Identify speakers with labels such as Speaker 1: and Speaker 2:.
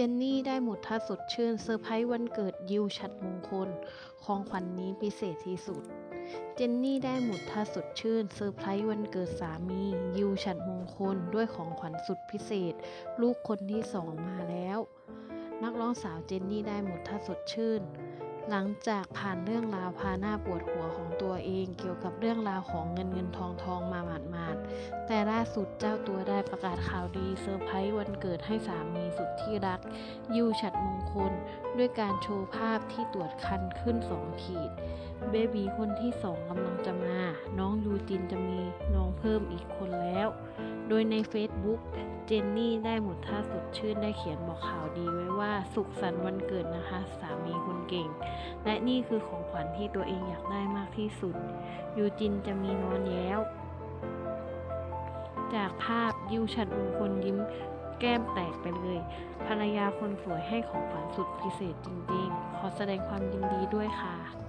Speaker 1: จนนี่ได้หมดท่าสดชื่นเซอร์ไพรส์วันเกิดยิวฉัดมงคล ของขวัญนนี้พิเศษที่สุด เจนนี่ได้หมดท่าสดชื่นเซอร์ไพรส์วันเกิดสามียิวฉัดมงคลด้วยของขวัญสุดพิเศษ ลูกคนที่สองมาแล้ว นักร้องสาวเจนนี่ได้หมดท่าสดชื่น หลังจากผ่านเรื่องราวพาหน้าปวดหัวของตัวเอง เกี่ยวกับเรื่องราวของเงินเงินทองทองมาหมาด แต่ล่าสุดเจ้าตัวได้ประกาศข่าวดีเซอร์ไพรส์วันเกิดให้สามีสุดที่รัก ยิวฉัดมงคล ด้วยการโชว์ภาพที่ตรวจคันขึ้นสองขีด เบบีคนที่สองกำลังจะมา น้องยูจินจะมีน้องเพิ่มอีกคนแล้ว โดยใน Facebook เจนนี่ได้หมดท่าสดชื่นได้เขียนบอกข่าวดีไว้ว่าสุขสันต์วันเกิดนะคะ สามีคนเก่ง และนี่คือของขวัญที่ตัวเองอยากได้มากที่สุดยูจินจะมีนอนแล้ว จากภาพยิวฉันอูคนยิ้มแก้มแตกไปเลย ภรรยาคนสวยให้ของขวัญสุดพิเศษจริงๆ ขอแสดงความยินดีด้วยค่ะ